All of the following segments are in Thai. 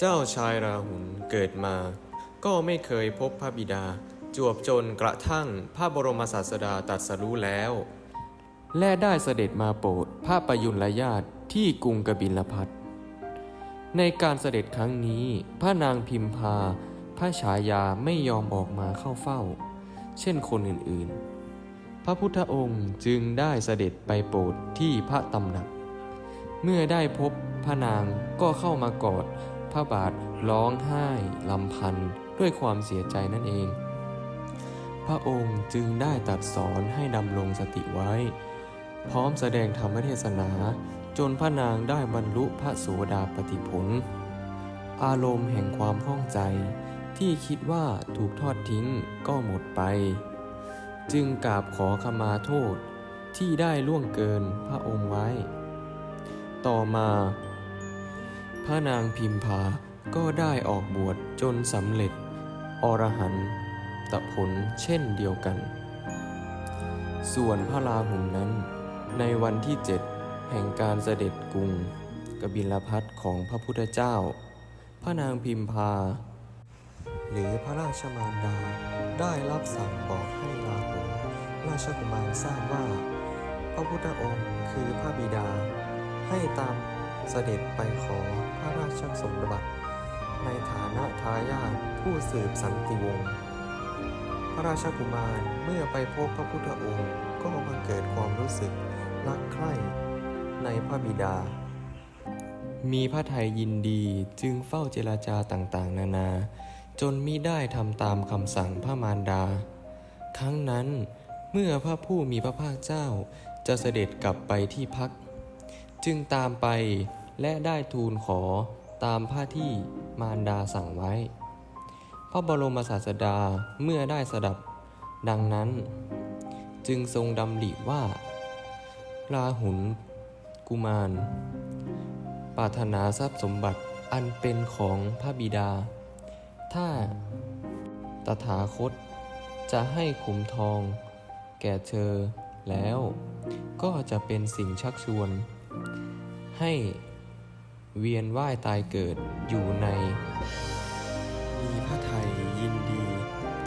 เจ้าชายราหุลเกิดมา ก็ไม่เคยพบพระบิดา จวบจนกระทั่งพระบรมศาสดาตรัสรู้แล้ว และได้เสด็จมาโปรดพระประยุรญาติที่กรุงกบิลพัทในการเสด็จครั้งนี้ พระนางพิมพา พระฉายาไม่ยอมออกมาเข้าเฝ้า เช่นคนอื่นๆ พระพุทธองค์จึงได้เสด็จไปโปรดที่พระตำหนัก เมื่อได้พบพระนางก็เข้ามากอด พระบาทร้องไห้ลำพันด้วยความเสียใจนั่นเอง พระองค์จึงได้ตรัดสอนให้ดำรงสติไว้ พร้อมแสดงธรรมเทศนาจนพระนางได้บรรลุพระโสดาปติผล อารมณ์แห่งความข้องใจที่คิดว่าถูกทอดทิ้งก็หมดไป จึงกราบขอขมาโทษที่ได้ล่วงเกินพระองค์ไว้ ต่อมา พระนางพิมพาก็ได้ออกบวชจนสำเร็จ อรหันตผลเช่นเดียวกัน ส่วนพระราหุลนั้น ในวันที่เจ็ดแห่งการเสด็จกรุงกบิลพัทของพระพุทธเจ้า พระนางพิมพา หรือพระราชมารดาได้รับสั่งบอกให้ราหุราชกุมารทราบว่า พระพุทธองค์คือพระบิดาให้ตาม เสด็จไปขอพระราชสมบัติ ในฐานะทายาทผู้สืบสันติวงศ์พระราชกุมารเมื่อไปพบพระพุทธองค์ก็มาเกิดความรู้สึกรักใคร่ในพระบิดา มีพระไทยยินดีจึงเฝ้าเจรจาต่างๆ นานา จนมิได้ทำตามคำสั่งพระมารดา ครั้งนั้นเมื่อพระผู้มีพระภาคเจ้าจะเสด็จกลับไปที่พัก จึงตามไปและได้ทูลขอตามผ้าที่มารดาสั่งไว้ พระบรมศาสดาเมื่อได้สดับดังนั้น จึงทรงดำริว่า ราหุลกุมาร ปรารถนาทรัพย์สมบัติอันเป็นของพระบิดา ถ้าตถาคตจะให้ขุมทอง แก่เธอแล้วก็จะเป็นสิ่งชักชวน ให้เวียนว่ายตายเกิดอยู่ใน มีพระไทยยินดี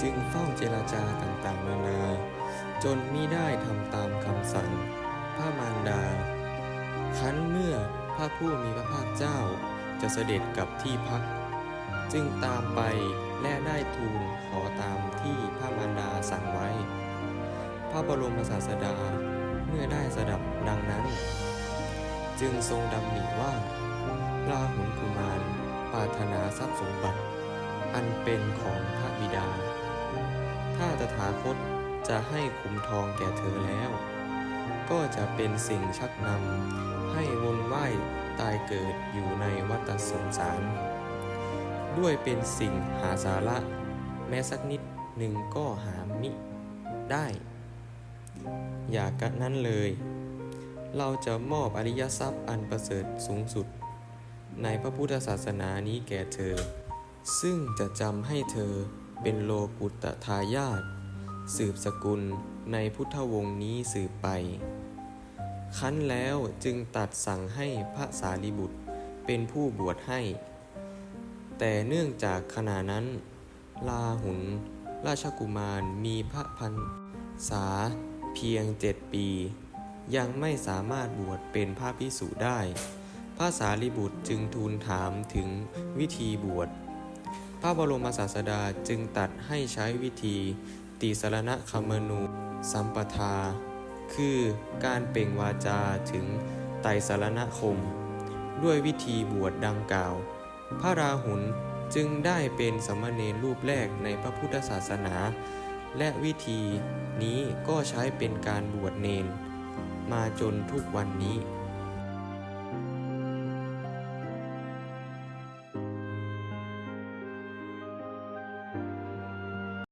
จึงเฝ้าเจรจาต่างๆ นานา จนมิได้ทำตามคำสั่งพระมารดาคั้นเมื่อพระผู้มีพระภาคเจ้าจะเสด็จกลับที่พัก จึงตามไปและได้ทูลขอตามที่พระมารดาสั่งไว้ พระบรมศาสดาเมื่อได้สดับดังนั้น จึงทรงดำริว่าราหุลกุมารปรารถนาทรัพย์สมบัติ อันเป็นของพระบิดา ถ้าตถาคตจะให้ขุมทองแก่เธอแล้ว ก็จะเป็นสิ่งชักนำให้วนว่ายตายเกิดอยู่ในวัฏสงสาร ด้วยเป็นสิ่งหาสาระ แม้สักนิดหนึ่งก็หามิได้ อย่ากะนั้นเลย เราจะมอบอริยทรัพย์อันประเสริฐสูงสุด ในพระพุทธศาสนานี้แก่เธอ ซึ่งจะจำให้เธอเป็นโลกุตตทายาทสืบสกุลในพุทธวงศ์นี้สืบไป คั้นแล้วจึงตัดสั่งให้พระสารีบุตรเป็นผู้บวชให้ แต่เนื่องจากขณะนั้น ลาหุนราชกุมารมีพระพันษาเพียงเจ็ดปี ยังไม่สามารถบวชเป็นพระพิสุได้ พระสารีบุตรจึงทูลถามถึงวิธีบวช พระบรมศาสดาจึงตัดให้ใช้วิธีติสรณคมนูสัมปทา คือการเปล่งวาจาถึงไตรสรณคม ด้วยวิธีบวชดังกล่าว พระราหุลจึงได้เป็นสมณเณรรูปแรกในพระพุทธศาสนา และวิธีนี้ก็ใช้เป็นการบวชเนน มาจนทุกวันนี้